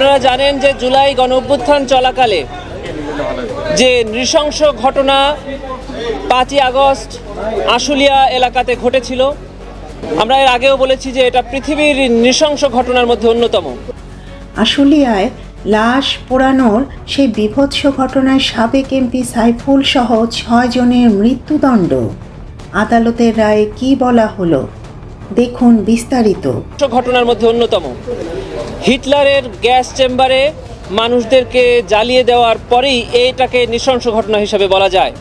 আপনারা জানেন যে জুলাই গণ অভ্যুত্থান চলাকালে যে নৃশংস ঘটনা পাঁচই আগস্ট আশুলিয়া এলাকাতে ঘটেছিল, আমরা এর আগেও বলেছি যে এটা পৃথিবীর নৃশংস ঘটনার মধ্যে অন্যতম। আশুলিয়ায় লাশ পোড়ানোর সেই বিভৎস ঘটনায় সাবেক এমপি সাইফুল সহ ছয় জনের মৃত্যুদণ্ড। আদালতের রায়ে কি বলা হলো? দেখুন বিস্তারিত। ঘটনার মধ্যে অন্যতম। হিটলারের গ্যাস চেম্বারে মানুষদেরকে জ্বালিয়ে দেওয়ার পরেই এটাকে নৃশংস ঘটনা হিসেবে বলা যায়।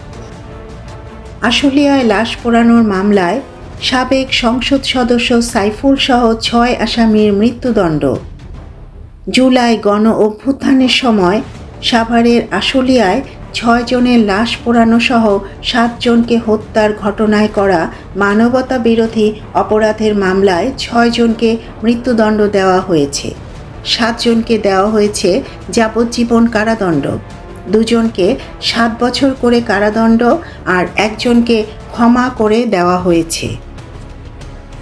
আশুলিয়ায় লাশ পোড়ানোর মামলায় সাবেক সংসদ সদস্য সাইফুল সহ ছয় আসামির মৃত্যুদণ্ড। জুলাই গণ অভ্যুত্থানের সময় সাভারের আশুলিয়ায় ছয় জনের লাশ পোড়ানো সহ সাতজনকে হত্যার ঘটনায় করা মানবতা বিরোধী অপরাধের মামলায় ছয়জনকে মৃত্যুদণ্ড দেওয়া হয়েছে। সাতজনকে দেওয়া হয়েছে যাবজ্জীবন কারাদণ্ড। দুজনকে সাত বছর করে কারাদণ্ড আর একজনকে ক্ষমা করে দেওয়া হয়েছে।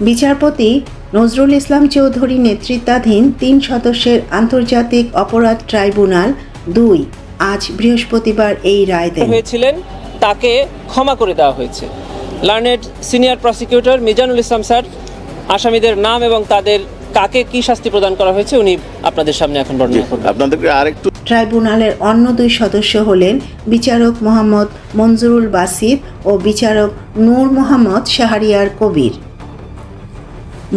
বিচারপতি নজরুল ইসলাম চৌধুরী নেতৃত্বাধীন তিন সদস্যের আন্তর্জাতিক অপরাধ ট্রাইব্যুনাল দুই আজ বৃহস্পতিবার এই রায় দেন। হয়েছিলেন তাকে ক্ষমা করে দেওয়া হয়েছে। Learned senior prosecutor Mizanul Islam sir আসামিদের নাম এবং তাদের কাকে কি শাস্তি প্রদান করা হয়েছে উনি আপনাদের সামনে এখন বর্ণনা করবেন। আপনাদেরকে আরেকটু ট্রাইব্যুনালের অন্য দুই সদস্য হলেন বিচারক মোহাম্মদ মঞ্জুরুল বাসির ও বিচারক নূর মোহাম্মদ শাহরিয়ার কবির।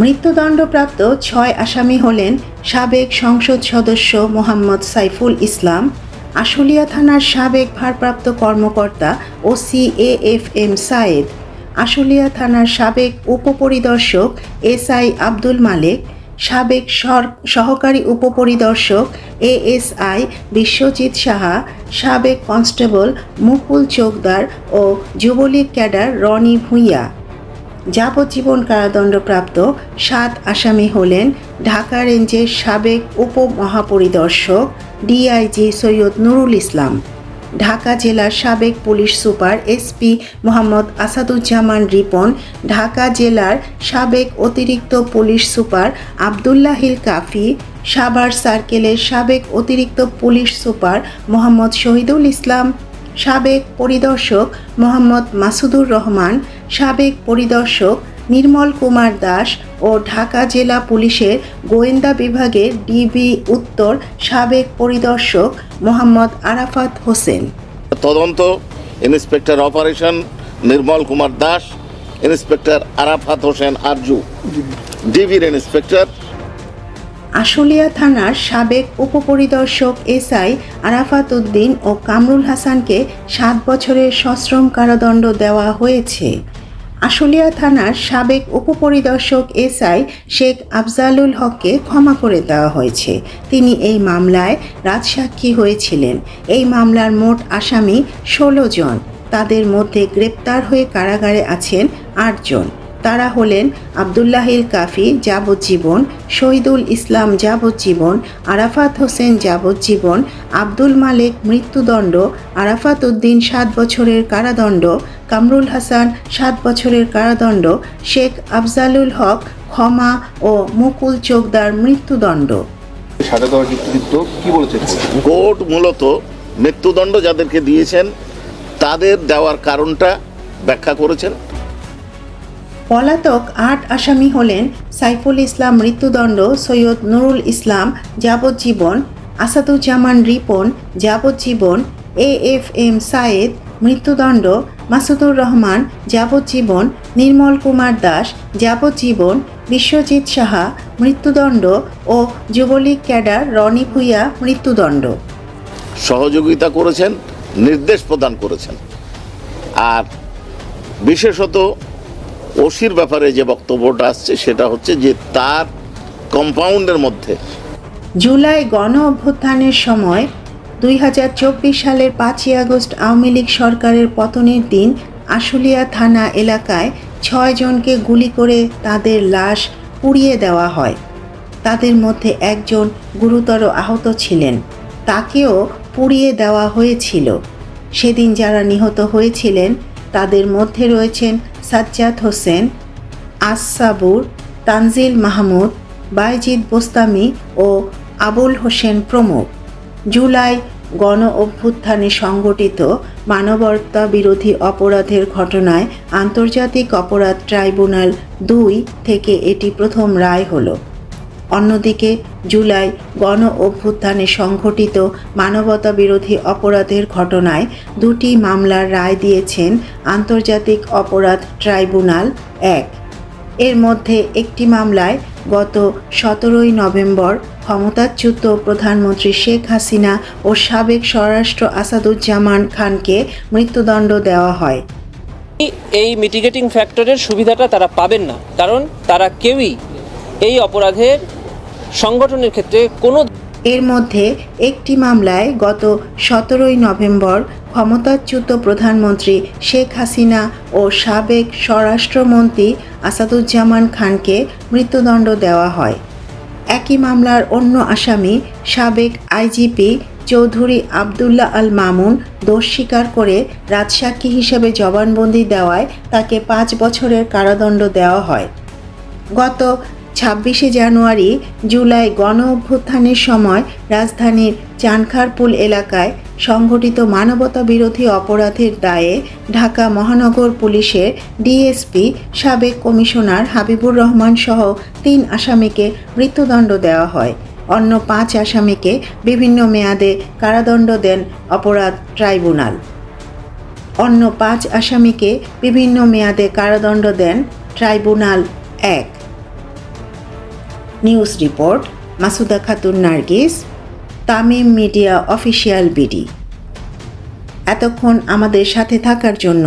মৃত্যুদণ্ডপ্রাপ্ত ছয় আসামি হলেন সাবেক সংসদ সদস্য মোহাম্মদ সাইফুল ইসলাম আশুলিয়া থানার সাবেক ভারপ্রাপ্ত কর্মকর্তা O C A F M Sayed, Ashulia থানার সাবেক উপপরিদর্শক এস আই আব্দুল মালেক, সাবেক সহকারী উপপরিদর্শক এএসআই বিশ্বজিৎ সাহা, সাবেক কনস্টেবল মুকুল চোকদার ও যুবলীগ ক্যাডার রনি ভূঁইয়া। যাবজ্জীবন কারাদণ্ডপ্রাপ্ত সাত আসামি হলেন ঢাকা রেঞ্জের সাবেক উপমহাপরিদর্শক ডিআইজি সৈয়দ নুরুল ইসলাম, ঢাকা জেলার সাবেক police super SP Mohammad Asaduzzaman Ripon, Dhaka জেলার সাবেক অতিরিক্ত পুলিশ সুপার আবদুল্লাহিল কাফি, সাভার সার্কেলের সাবেক অতিরিক্ত পুলিশ সুপার মোহাম্মদ শহীদুল ইসলাম, সাবেক পরিদর্শক মোহাম্মদ মাসুদুর রহমান, সাবেক পরিদর্শক নির্মল কুমার দাস ও ঢাকা জেলা পুলিশের গোয়েন্দা বিভাগের ডিবি উত্তর সাবেক পরিদর্শক মোহাম্মদ আরাফাত হোসেন। তদন্ত inspector operation Nirmal Kumar Das inspector Arafat Hossain Arju. ডিবির ইন্সপেক্টর। আশুলিয়া থানার সাবেক উপপরিদর্শক এসআই আরাফাত উদ্দিন ও কামরুল হাসানকে সাত বছরের সশ্রম কারাদণ্ড দেওয়া হয়েছে। আশুলিয়া থানার সাবেক উপপরিদর্শক এসআই শেখ আফজালুল হককে ক্ষমা করে দেওয়া হয়েছে। তিনি এই মামলায় রাজসাক্ষী হয়েছিলেন। এই মামলার মোট আসামি ষোলো জন। তাদের মধ্যে গ্রেপ্তার হয়ে কারাগারে আছেন আটজন তারা হলেন আবদুল্লাহিল কাফি যাবজ্জীবন শহীদুল ইসলাম যাবজ্জীবন আরাফাত হোসেন যাবজ্জীবন আব্দুল মালেক মৃত্যুদণ্ড আরাফাত উদ্দিন সাত বছরের কারাদণ্ড কামরুল হাসান সাত বছরের কারাদণ্ড শেখ আফজালুল হক ক্ষমা ও মুকুল চোকদার মৃত্যুদণ্ড কি বলেছে? কোর্ট মূলত মৃত্যুদণ্ড যাদেরকে দিয়েছেন তাদের দেওয়ার কারণটা ব্যাখ্যা করেছেন পলাতক আট আসামি হলেন সাইফুল ইসলাম মৃত্যুদণ্ড, সৈয়দ নুরুল ইসলাম যাবজ্জীবন, আসাদুজ্জামান রিপন যাবজ্জীবন, এ এফ এম সায়েদ মৃত্যুদণ্ড, মাসুদুর রহমান যাবজ্জীবন, নির্মল কুমার দাস যাবজ্জীবন, বিশ্বজিৎ সাহা মৃত্যুদণ্ড ও যুবলীগ ক্যাডার রনি ভূঁইয়া মৃত্যুদণ্ড। সহযোগিতা করেছেন, নির্দেশ প্রদান করেছেন। আর বিশেষত ওসির ব্যাপারে যে বক্তব্যটা আসছে, সেটা হচ্ছে যে তার কম্পাউন্ডের মধ্যে জুলাই গণ অভ্যুত্থানের সময় দুই হাজার চব্বিশ সালের পাঁচই আগস্ট আওয়ামী লীগ সরকারের পতনের দিন আশুলিয়া থানা এলাকায় ছয় জনকে গুলি করে তাদের লাশ পুড়িয়ে দেওয়া হয়। তাদের মধ্যে একজন গুরুতর আহত ছিলেন। তাকেও পুড়িয়ে দেওয়া হয়েছিল। সেদিন যারা নিহত হয়েছিলেন, তাদের মধ্যে রয়েছেন সাজ্জাদ হোসেন আসাবুর তানজিল মাহমুদ, বাইজিদ বোস্তামি ও আবুল হোসেন প্রমুখ। জুলাই গণ অভ্যুত্থানে সংগঠিত মানবতা বিরোধী অপরাধের ঘটনায় আন্তর্জাতিক অপরাধ ট্রাইব্যুনাল দুই থেকে এটি প্রথম রায় হলো। অন্যদিকে জুলাই গণ অভ্যুত্থানে সংঘটিত মানবতা বিরোধী অপরাধের ঘটনায় দুটি মামলার রায় দিয়েছেন আন্তর্জাতিক অপরাধ ট্রাইব্যুনাল এক। এর মধ্যে একটি মামলায় গত সতেরোই নভেম্বর ক্ষমতাচ্যুত প্রধানমন্ত্রী শেখ হাসিনা ও সাবেক স্বরাষ্ট্র আসাদুজ্জামান খানকে মৃত্যুদণ্ড দেওয়া হয়। এই মিটিগেটিং ফ্যাক্টরের সুবিধাটা তারা পাবেন না, কারণ তারা কেউই এই অপরাধের সংগঠনের ক্ষেত্রে কোনো এর মধ্যে একটি মামলায় গত সতেরোই নভেম্বর ক্ষমতাচ্যুত প্রধানমন্ত্রী শেখ হাসিনা ও সাবেক স্বরাষ্ট্রমন্ত্রী আসাদুজ্জামান খানকে মৃত্যুদণ্ড দেওয়া হয়। একই মামলার অন্য আসামি সাবেক আইজিপি চৌধুরী আবদুল্লাহ আল মামুন দোষ স্বীকার করে রাজসাক্ষী হিসেবে জবানবন্দি দেওয়ায় তাকে পাঁচ বছরের কারাদণ্ড দেওয়া হয়। গত ছাব্বিশে জানুয়ারি জুলাই গণ অভ্যুত্থানের সময় রাজধানীর চানখারপুল এলাকায় সংঘটিত মানবতা বিরোধী অপরাধের দায়ে ঢাকা মহানগর পুলিশের ডিএসপি সাবেক কমিশনার হাবিবুর রহমান সহ তিন আসামিকে মৃত্যুদণ্ড দেওয়া হয়। অন্য পাঁচ আসামিকে বিভিন্ন মেয়াদে কারাদণ্ড দেন অপরাধ ট্রাইব্যুনাল। অন্য পাঁচ আসামিকে বিভিন্ন মেয়াদে কারাদণ্ড দেন ট্রাইব্যুনাল এক। News report Masuda Khatun Nargis Tamim media official BD. এতক্ষণ আমাদের সাথে থাকার জন্য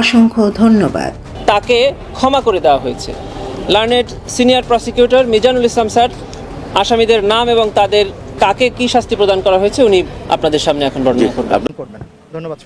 অসংখ্য ধন্যবাদ। তাকে ক্ষমা করে দেওয়া হয়েছে। Learned senior prosecutor Mizanul Islam sir আসামিদের নাম এবং তাদের কাকে কি শাস্তি প্রদান করা হয়েছে উনি আপনাদের সামনে এখন বর্ণনা করবেন। করবেন। ধন্যবাদ